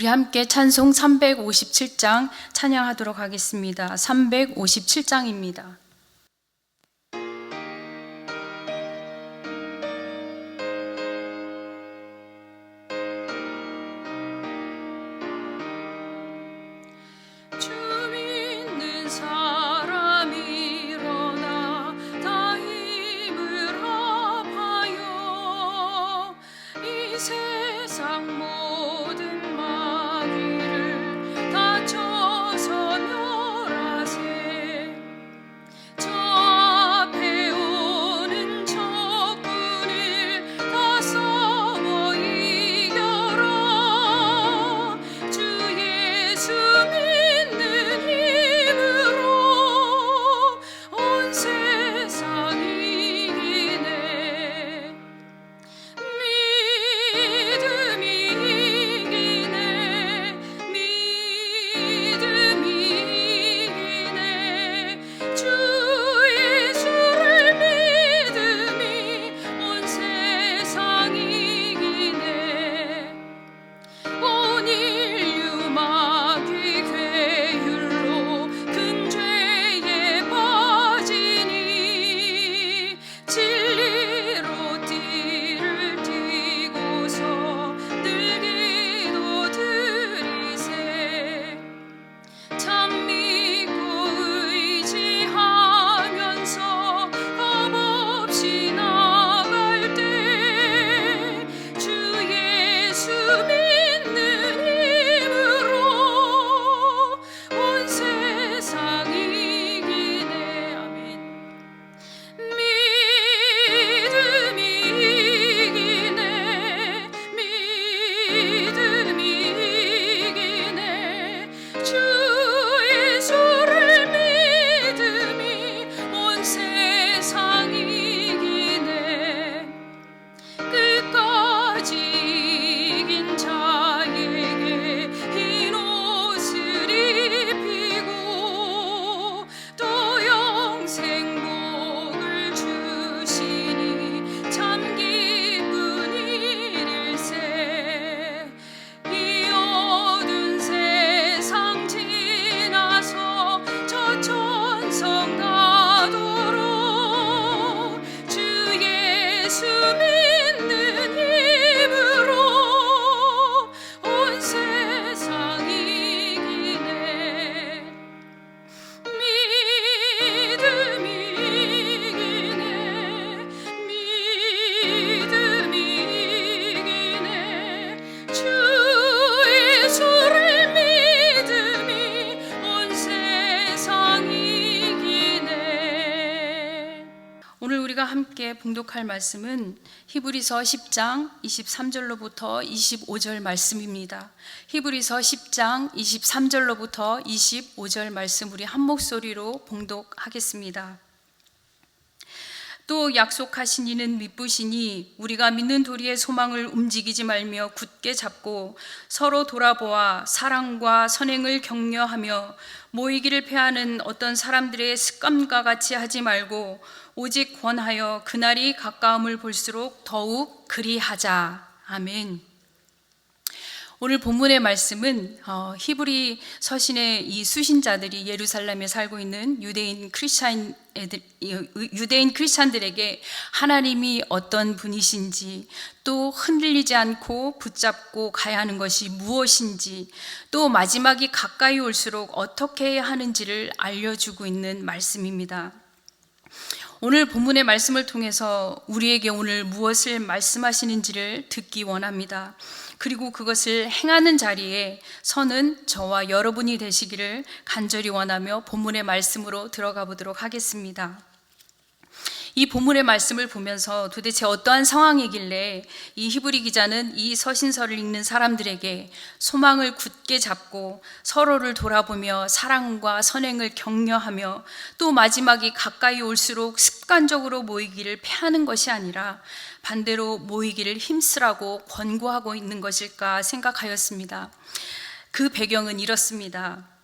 우리 함께 찬송 357장 찬양하도록 하겠습니다. 357장입니다. 봉독할 말씀은 히브리서 10장 23절로부터 25절 말씀입니다. 히브리서 10장 23절로부터 25절 말씀 우리 한 목소리로 봉독하겠습니다. 또 약속하신 이는 믿으시니 우리가 믿는 도리의 소망을 움직이지 말며 굳게 잡고 서로 돌아보아 사랑과 선행을 격려하며 모이기를 패하는 어떤 사람들의 습관과 같이 하지 말고 오직 권하여 그날이 가까움을 볼수록 더욱 그리하자. 아멘. 오늘 본문의 말씀은 어, 히브리 서신의 이 수신자들이 예루살렘에 살고 있는 유대인 크리스찬 유대인 크리스찬들에게 하나님이 어떤 분이신지 또 흔들리지 않고 붙잡고 가야 하는 것이 무엇인지 또 마지막이 가까이 올수록 어떻게 해야 하는지를 알려주고 있는 말씀입니다. 오늘 본문의 말씀을 통해서 우리에게 오늘 무엇을 말씀하시는지를 듣기 원합니다. 그리고 그것을 행하는 자리에 서는 저와 여러분이 되시기를 간절히 원하며 본문의 말씀으로 들어가 보도록 하겠습니다. 이 본문의 말씀을 보면서 도대체 어떠한 상황이길래 이 히브리 기자는 이 서신서를 읽는 사람들에게 소망을 굳게 잡고 서로를 돌아보며 사랑과 선행을 격려하며 또 마지막이 가까이 올수록 습관적으로 모이기를 패하는 것이 아니라 반대로 모이기를 힘쓰라고 권고하고 있는 것일까 생각하였습니다. 그 배경은 이렇습니다.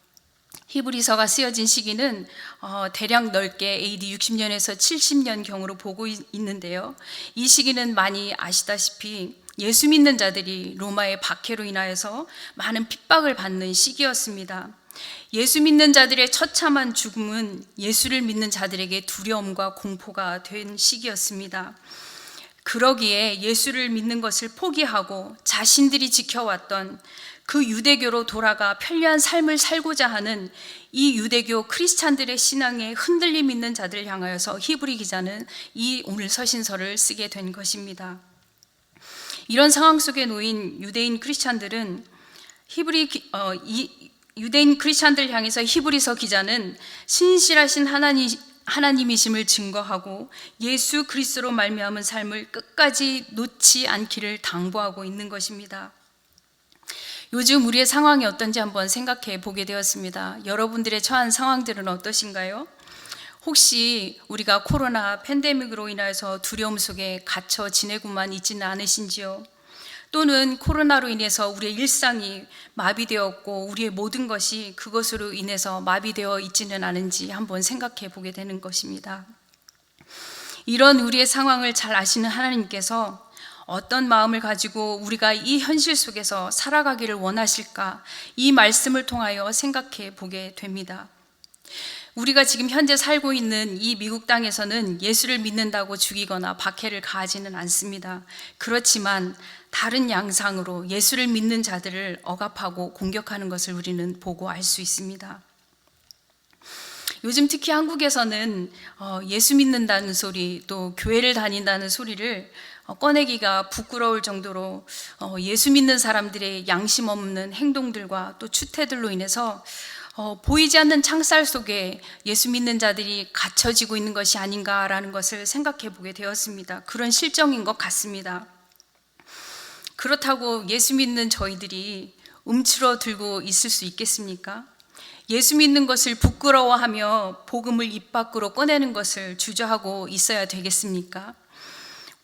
히브리서가 쓰여진 시기는 어, 대략 넓게 AD 60년에서 70년 경으로 보고 있- 있는데요. 이 시기는 많이 아시다시피 예수 믿는 자들이 로마의 박해로 인하여서 많은 핍박을 받는 시기였습니다. 예수 믿는 자들의 처참한 죽음은 예수를 믿는 자들에게 두려움과 공포가 된 시기였습니다. 그러기에 예수를 믿는 것을 포기하고 자신들이 지켜왔던 그 유대교로 돌아가 편리한 삶을 살고자 하는 이 유대교 크리스찬들의 신앙에 흔들림 있는 자들을 향하여서 히브리 기자는 이 오늘 서신서를 쓰게 된 것입니다. 이런 상황 속에 놓인 유대인 크리스찬들은 히브리 기- 어, 이, 유대인 크리스찬들 향해서 히브리서 기자는 신실하신 하나님 하나님이심을 증거하고 예수 그리스도로 말미암은 삶을 끝까지 놓지 않기를 당부하고 있는 것입니다. 요즘 우리의 상황이 어떤지 한번 생각해 보게 되었습니다. 여러분들의 처한 상황들은 어떠신가요? 혹시 우리가 코로나 팬데믹으로 인해서 두려움 속에 갇혀 지내고만 있지는 않으신지요? 또는 코로나로 인해서 우리의 일상이 마비되었고 우리의 모든 것이 그것으로 인해서 마비되어 있지는 않은지 한번 생각해 보게 되는 것입니다. 이런 우리의 상황을 잘 아시는 하나님께서 어떤 마음을 가지고 우리가 이 현실 속에서 살아가기를 원하실까 이 말씀을 통하여 생각해 보게 됩니다. 우리가 지금 현재 살고 있는 이 미국 땅에서는 예수를 믿는다고 죽이거나 박해를 가하지는 않습니다. 그렇지만 다른 양상으로 예수를 믿는 자들을 억압하고 공격하는 것을 우리는 보고 알 수 있습니다. 요즘 특히 한국에서는 어, 예수 믿는다는 소리 또 교회를 다닌다는 소리를 어, 꺼내기가 부끄러울 정도로 어, 예수 믿는 사람들의 양심 없는 행동들과 또 추태들로 인해서 어, 보이지 않는 창살 속에 예수 믿는 자들이 갇혀지고 있는 것이 아닌가라는 것을 생각해 보게 되었습니다. 그런 실정인 것 같습니다. 그렇다고 예수 믿는 저희들이 움츠러 들고 있을 수 있겠습니까? 예수 믿는 것을 부끄러워하며 복음을 입 밖으로 꺼내는 것을 주저하고 있어야 되겠습니까?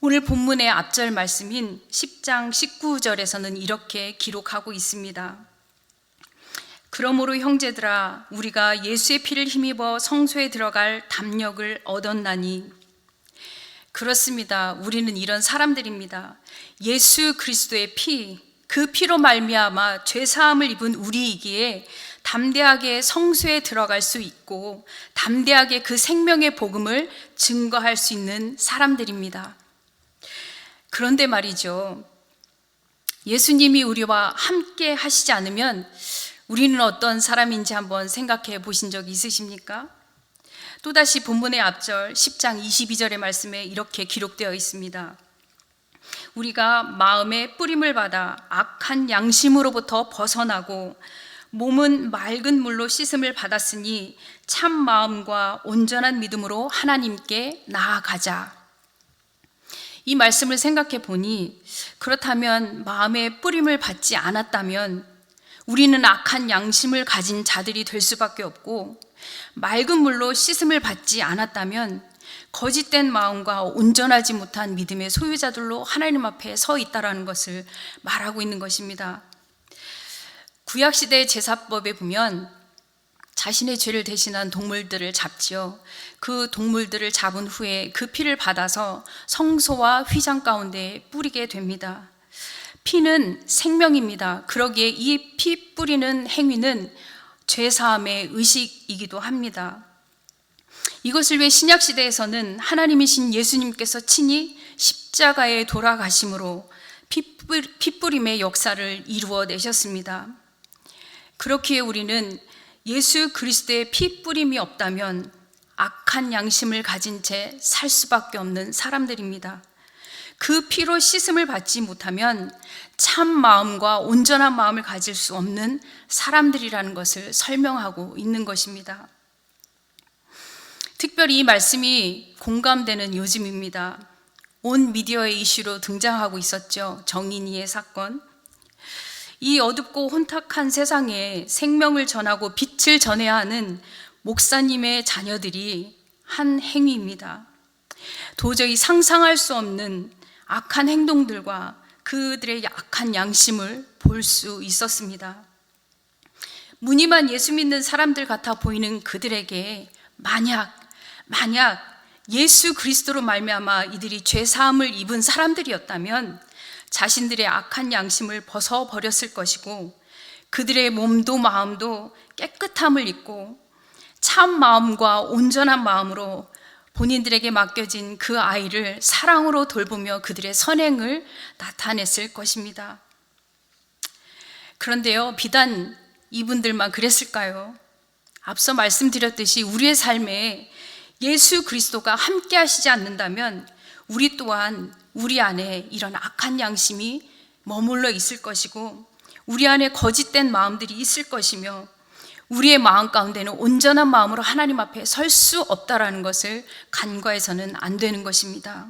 오늘 본문의 앞절 말씀인 10장 19절에서는 이렇게 기록하고 있습니다. 그러므로 형제들아 우리가 예수의 피를 힘입어 성소에 들어갈 담력을 얻었나니 그렇습니다. 우리는 이런 사람들입니다. 예수 그리스도의 피, 그 피로 말미암아 죄 사함을 입은 우리이기에 담대하게 성소에 들어갈 수 있고 담대하게 그 생명의 복음을 증거할 수 있는 사람들입니다. 그런데 말이죠. 예수님이 우리와 함께 하시지 않으면 우리는 어떤 사람인지 한번 생각해 보신 적 있으십니까? 또다시 본문의 앞절 10장 22절의 말씀에 이렇게 기록되어 있습니다. 우리가 마음의 뿌림을 받아 악한 양심으로부터 벗어나고 몸은 맑은 물로 씻음을 받았으니 참 마음과 온전한 믿음으로 하나님께 나아가자. 이 말씀을 생각해 보니 그렇다면 마음의 뿌림을 받지 않았다면 우리는 악한 양심을 가진 자들이 될 수밖에 없고 맑은 물로 씻음을 받지 않았다면 거짓된 마음과 온전하지 못한 믿음의 소유자들로 하나님 앞에 서 있다라는 것을 말하고 있는 것입니다. 구약 시대 제사법에 보면 자신의 죄를 대신한 동물들을 잡지요. 그 동물들을 잡은 후에 그 피를 받아서 성소와 휘장 가운데 뿌리게 됩니다. 피는 생명입니다. 그러기에 이 피 뿌리는 행위는 죄 사함의 의식이기도 합니다. 이것을 왜 신약 시대에서는 하나님이신 예수님께서 친히 십자가에 돌아가심으로 피뿌림의 역사를 이루어 내셨습니다. 그렇기에 우리는 예수 그리스도의 피 뿌림이 없다면 악한 양심을 가진 채 살 수밖에 없는 사람들입니다. 그 피로 씻음을 받지 못하면 참 마음과 온전한 마음을 가질 수 없는 사람들이라는 것을 설명하고 있는 것입니다. 특별히 이 말씀이 공감되는 요즘입니다. 온 미디어의 이슈로 등장하고 있었죠. 정인이의 사건. 이 어둡고 혼탁한 세상에 생명을 전하고 빛 을 전해야 하는 목사님의 자녀들이 한 행위입니다. 도저히 상상할 수 없는 악한 행동들과 그들의 악한 양심을 볼 수 있었습니다. 무늬만 예수 믿는 사람들 같아 보이는 그들에게 만약 만약 예수 그리스도로 말미암아 이들이 죄 사함을 입은 사람들이었다면 자신들의 악한 양심을 벗어 버렸을 것이고 그들의 몸도 마음도 깨끗함을 입고 참 마음과 온전한 마음으로 본인들에게 맡겨진 그 아이를 사랑으로 돌보며 그들의 선행을 나타냈을 것입니다. 그런데요, 비단 이분들만 그랬을까요? 앞서 말씀드렸듯이 우리의 삶에 예수 그리스도가 함께 하시지 않는다면 우리 또한 우리 안에 이런 악한 양심이 머물러 있을 것이고 우리 안에 거짓된 마음들이 있을 것이며 우리의 마음 가운데는 온전한 마음으로 하나님 앞에 설 수 없다라는 것을 간과해서는 안 되는 것입니다.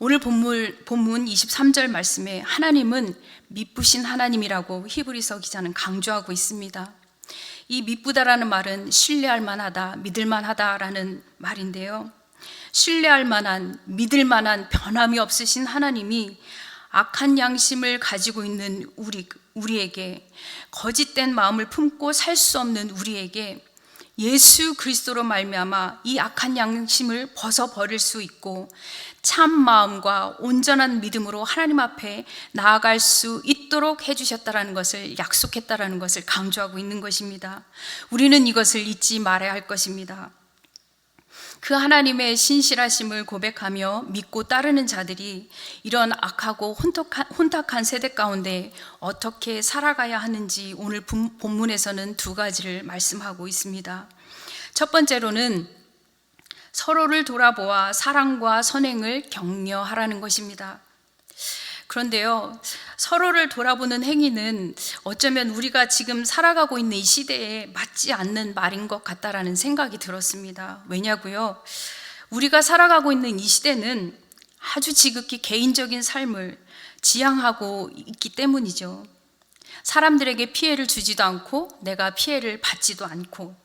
오늘 본문, 본문 23절 말씀에 하나님은 미쁘신 하나님이라고 히브리서 기자는 강조하고 있습니다. 이 미쁘다라는 말은 신뢰할 만하다, 믿을 만하다라는 말인데요. 신뢰할 만한, 믿을 만한 변함이 없으신 하나님이 악한 양심을 가지고 있는 우리, 우리에게 거짓된 마음을 품고 살 수 없는 우리에게 예수 그리스도로 말미암아 이 악한 양심을 벗어 버릴 수 있고 참 마음과 온전한 믿음으로 하나님 앞에 나아갈 수 있도록 해 주셨다라는 것을 약속했다라는 것을 강조하고 있는 것입니다. 우리는 이것을 잊지 말아야 할 것입니다. 그 하나님의 신실하심을 고백하며 믿고 따르는 자들이 이런 악하고 혼탁한, 혼탁한 세대 가운데 어떻게 살아가야 하는지 오늘 본문에서는 두 가지를 말씀하고 있습니다. 첫 번째로는 서로를 돌아보아 사랑과 선행을 격려하라는 것입니다. 그런데요, 서로를 돌아보는 행위는 어쩌면 우리가 지금 살아가고 있는 이 시대에 맞지 않는 말인 것 같다라는 생각이 들었습니다. 왜냐고요? 우리가 살아가고 있는 이 시대는 아주 지극히 개인적인 삶을 지향하고 있기 때문이죠. 사람들에게 피해를 주지도 않고 내가 피해를 받지도 않고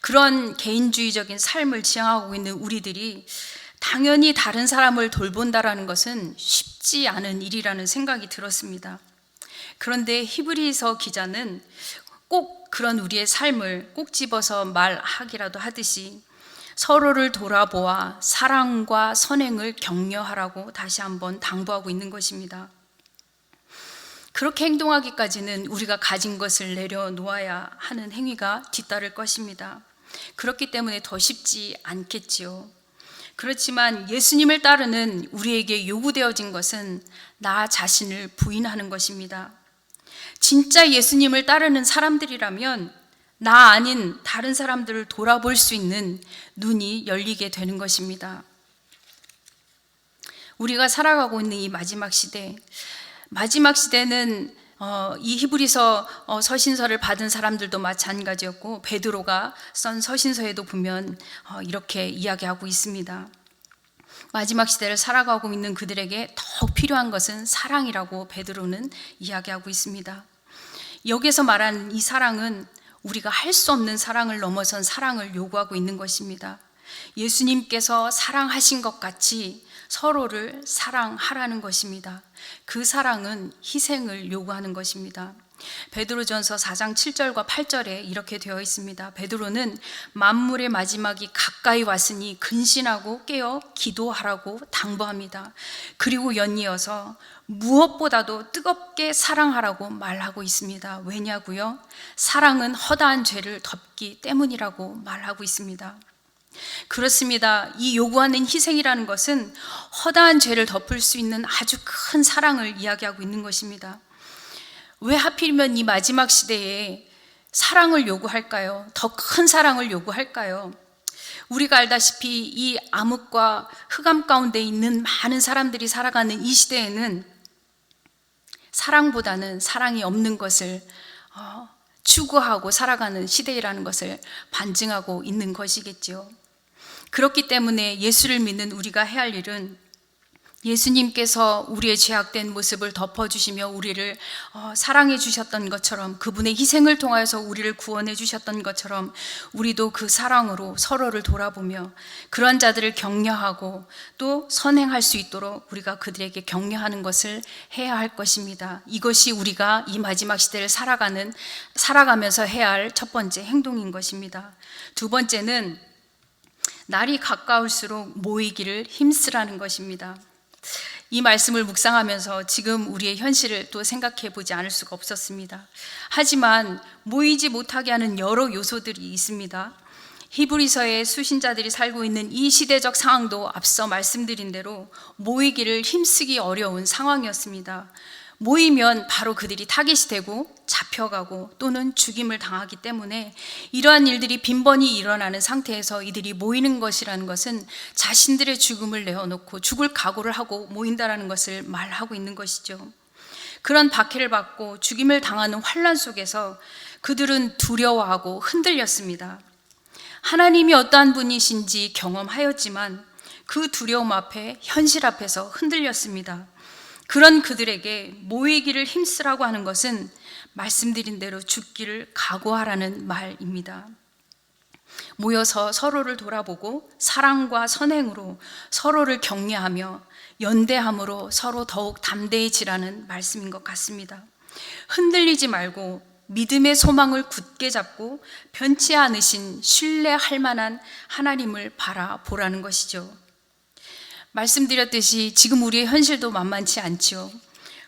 그런 개인주의적인 삶을 지향하고 있는 우리들이 당연히 다른 사람을 돌본다라는 것은 쉽지 않은 일이라는 생각이 들었습니다. 그런데 히브리서 기자는 꼭 그런 우리의 삶을 꼭 집어서 말하기라도 하듯이 서로를 돌아보아 사랑과 선행을 격려하라고 다시 한번 당부하고 있는 것입니다. 그렇게 행동하기까지는 우리가 가진 것을 내려놓아야 하는 행위가 뒤따를 것입니다. 그렇기 때문에 더 쉽지 않겠지요. 그렇지만 예수님을 따르는 우리에게 요구되어진 것은 나 자신을 부인하는 것입니다. 진짜 예수님을 따르는 사람들이라면 나 아닌 다른 사람들을 돌아볼 수 있는 눈이 열리게 되는 것입니다. 우리가 살아가고 있는 이 마지막 시대, 마지막 시대는 어, 이 히브리서 어, 서신서를 받은 사람들도 마찬가지였고 베드로가 쓴 서신서에도 보면 어, 이렇게 이야기하고 있습니다. 마지막 시대를 살아가고 있는 그들에게 더욱 필요한 것은 사랑이라고 베드로는 이야기하고 있습니다. 여기서 말하는 이 사랑은 우리가 할 수 없는 사랑을 넘어선 사랑을 요구하고 있는 것입니다. 예수님께서 사랑하신 것 같이 서로를 사랑하라는 것입니다. 그 사랑은 희생을 요구하는 것입니다. 베드로전서 4장 7절과 8절에 이렇게 되어 있습니다. 베드로는 만물의 마지막이 가까이 왔으니 근신하고 깨어 기도하라고 당부합니다. 그리고 연이어서 무엇보다도 뜨겁게 사랑하라고 말하고 있습니다. 왜냐고요? 사랑은 허다한 죄를 덮기 때문이라고 말하고 있습니다. 그렇습니다. 이 요구하는 희생이라는 것은 허다한 죄를 덮을 수 있는 아주 큰 사랑을 이야기하고 있는 것입니다. 왜 하필이면 이 마지막 시대에 사랑을 요구할까요? 더 큰 사랑을 요구할까요? 우리가 알다시피 이 암흑과 흑암 가운데 있는 많은 사람들이 살아가는 이 시대에는 사랑보다는 사랑이 없는 것을 어, 추구하고 살아가는 시대라는 것을 반증하고 있는 것이겠지요. 그렇기 때문에 예수를 믿는 우리가 해야 할 일은 예수님께서 우리의 죄악된 모습을 덮어주시며 우리를 어, 사랑해 주셨던 것처럼 그분의 희생을 통하여서 우리를 구원해 주셨던 것처럼 우리도 그 사랑으로 서로를 돌아보며 그런 자들을 격려하고 또 선행할 수 있도록 우리가 그들에게 격려하는 것을 해야 할 것입니다. 이것이 우리가 이 마지막 시대를 살아가는 살아가면서 해야 할 첫 번째 행동인 것입니다. 두 번째는 날이 가까울수록 모이기를 힘쓰라는 것입니다. 이 말씀을 묵상하면서 지금 우리의 현실을 또 생각해 보지 않을 수가 없었습니다. 하지만 모이지 못하게 하는 여러 요소들이 있습니다. 히브리서의 수신자들이 살고 있는 이 시대적 상황도 앞서 말씀드린 대로 모이기를 힘쓰기 어려운 상황이었습니다. 모이면 바로 그들이 타깃이 되고 잡혀가고 또는 죽임을 당하기 때문에 이러한 일들이 빈번히 일어나는 상태에서 이들이 모이는 것이라는 것은 자신들의 죽음을 내어놓고 죽을 각오를 하고 모인다라는 것을 말하고 있는 것이죠. 그런 박해를 받고 죽임을 당하는 환란 속에서 그들은 두려워하고 흔들렸습니다. 하나님이 어떠한 분이신지 경험하였지만 그 두려움 앞에 현실 앞에서 흔들렸습니다. 그런 그들에게 모이기를 힘쓰라고 하는 것은 말씀드린 대로 죽기를 각오하라는 말입니다. 모여서 서로를 돌아보고 사랑과 선행으로 서로를 격려하며 연대함으로 서로 더욱 담대해지라는 말씀인 것 같습니다. 흔들리지 말고 믿음의 소망을 굳게 잡고 변치 않으신 신뢰할 만한 하나님을 바라보라는 것이죠. 말씀드렸듯이 지금 우리의 현실도 만만치 않지요.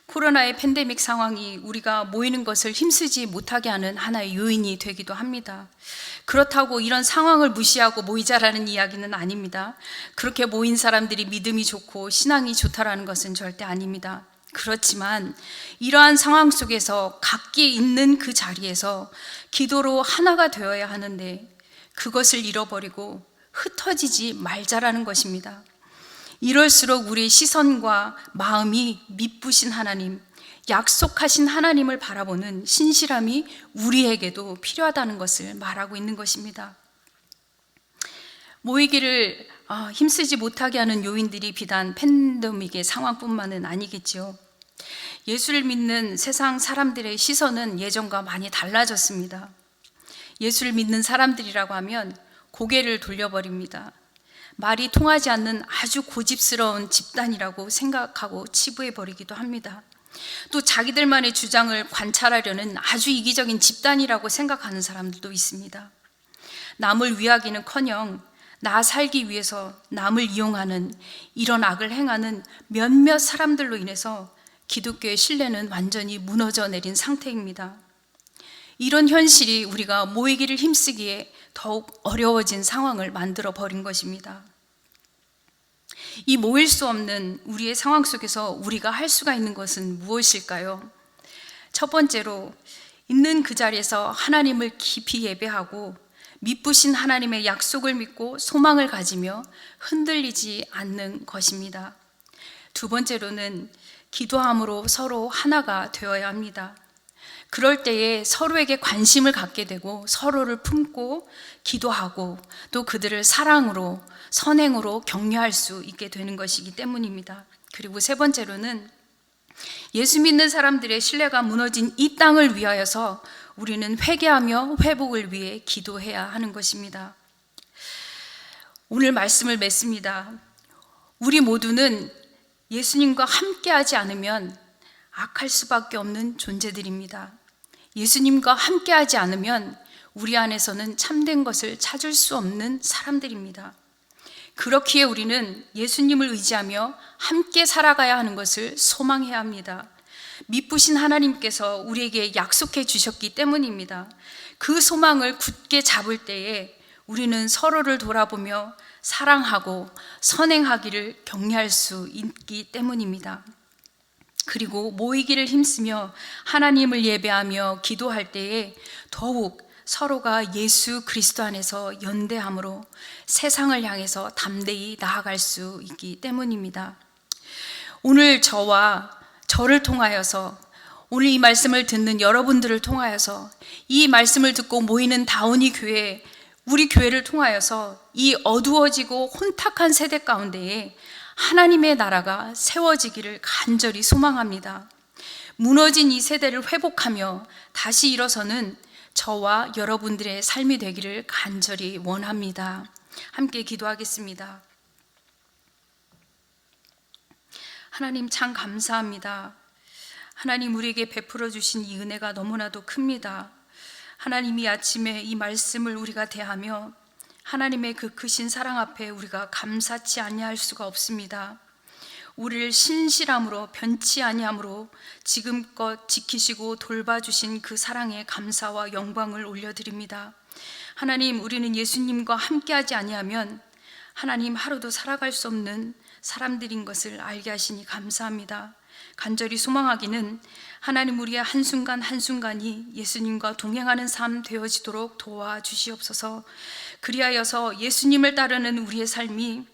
코로나의 팬데믹 상황이 우리가 모이는 것을 힘쓰지 못하게 하는 하나의 요인이 되기도 합니다. 그렇다고 이런 상황을 무시하고 모이자라는 이야기는 아닙니다. 그렇게 모인 사람들이 믿음이 좋고 신앙이 좋다라는 것은 절대 아닙니다. 그렇지만 이러한 상황 속에서 각기 있는 그 자리에서 기도로 하나가 되어야 하는데 그것을 잃어버리고 흩어지지 말자라는 것입니다. 이럴수록 우리의 시선과 마음이 미쁘신 하나님, 약속하신 하나님을 바라보는 신실함이 우리에게도 필요하다는 것을 말하고 있는 것입니다. 모이기를 아, 힘쓰지 못하게 하는 요인들이 비단 팬데믹의 상황뿐만은 아니겠지요. 예수를 믿는 세상 사람들의 시선은 예전과 많이 달라졌습니다. 예수를 믿는 사람들이라고 하면 고개를 돌려버립니다. 말이 통하지 않는 아주 고집스러운 집단이라고 생각하고 치부해 버리기도 합니다. 또 자기들만의 주장을 관찰하려는 아주 이기적인 집단이라고 생각하는 사람들도 있습니다. 남을 위하기는 커녕 나 살기 위해서 남을 이용하는 이런 악을 행하는 몇몇 사람들로 인해서 기독교의 신뢰는 완전히 무너져 내린 상태입니다. 이런 현실이 우리가 모이기를 힘쓰기에 더욱 어려워진 상황을 만들어 버린 것입니다. 이 모일 수 없는 우리의 상황 속에서 우리가 할 수가 있는 것은 무엇일까요? 첫 번째로 있는 그 자리에서 하나님을 깊이 예배하고 믿부신 하나님의 약속을 믿고 소망을 가지며 흔들리지 않는 것입니다. 두 번째로는 기도함으로 서로 하나가 되어야 합니다. 그럴 때에 서로에게 관심을 갖게 되고 서로를 품고 기도하고 또 그들을 사랑으로 선행으로 격려할 수 있게 되는 것이기 때문입니다. 그리고 세 번째로는 예수 믿는 사람들의 신뢰가 무너진 이 땅을 위하여서 우리는 회개하며 회복을 위해 기도해야 하는 것입니다. 오늘 말씀을 맺습니다. 우리 모두는 예수님과 함께하지 않으면 악할 수밖에 없는 존재들입니다. 예수님과 함께하지 않으면 우리 안에서는 참된 것을 찾을 수 없는 사람들입니다. 그렇기에 우리는 예수님을 의지하며 함께 살아가야 하는 것을 소망해야 합니다. 미쁘신 하나님께서 우리에게 약속해 주셨기 때문입니다. 그 소망을 굳게 잡을 때에 우리는 서로를 돌아보며 사랑하고 선행하기를 격려할 수 있기 때문입니다. 그리고 모이기를 힘쓰며 하나님을 예배하며 기도할 때에 더욱 서로가 예수 그리스도 안에서 연대함으로 세상을 향해서 담대히 나아갈 수 있기 때문입니다. 오늘 저와 저를 통하여서 오늘 이 말씀을 듣는 여러분들을 통하여서 이 말씀을 듣고 모이는 다운이 교회 우리 교회를 통하여서 이 어두워지고 혼탁한 세대 가운데에 하나님의 나라가 세워지기를 간절히 소망합니다. 무너진 이 세대를 회복하며 다시 일어서는 저와 여러분들의 삶이 되기를 간절히 원합니다. 함께 기도하겠습니다. 하나님 참 감사합니다. 하나님 우리에게 베풀어 주신 이 은혜가 너무나도 큽니다. 하나님이 아침에 이 말씀을 우리가 대하며 하나님의 그 크신 사랑 앞에 우리가 감사치 아니할 수가 없습니다. 우리를 신실함으로 변치 아니함으로 지금껏 지키시고 돌봐주신 그 사랑에 감사와 영광을 올려드립니다. 하나님, 우리는 예수님과 함께하지 아니하면 하나님 하루도 살아갈 수 없는 사람들인 것을 알게 하시니 감사합니다. 간절히 소망하기는 하나님 우리의 한순간 한순간이 예수님과 동행하는 삶 되어지도록 도와주시옵소서. 그리하여서 예수님을 따르는 우리의 삶이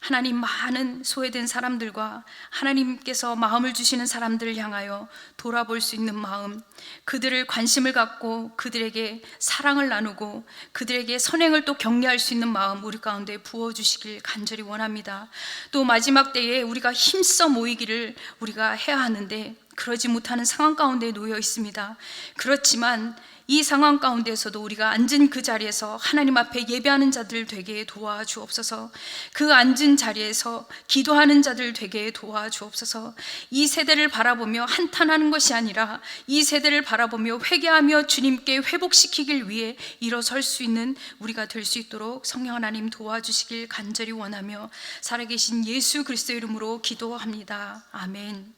하나님 많은 소외된 사람들과 하나님께서 마음을 주시는 사람들을 향하여 돌아볼 수 있는 마음, 그들을 관심을 갖고 그들에게 사랑을 나누고 그들에게 선행을 또 격려할 수 있는 마음 우리 가운데 부어 주시길 간절히 원합니다. 또 마지막 때에 우리가 힘써 모이기를 우리가 해야 하는데 그러지 못하는 상황 가운데 놓여 있습니다. 그렇지만 이 상황 가운데서도 우리가 앉은 그 자리에서 하나님 앞에 예배하는 자들 되게 도와주옵소서. 그 앉은 자리에서 기도하는 자들 되게 도와주옵소서. 이 세대를 바라보며 한탄하는 것이 아니라 이 세대를 바라보며 회개하며 주님께 회복시키길 위해 일어설 수 있는 우리가 될 수 있도록 성령 하나님 도와주시길 간절히 원하며 살아계신 예수 그리스도 이름으로 기도합니다. 아멘.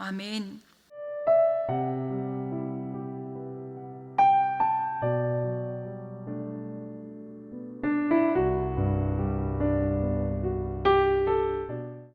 아멘.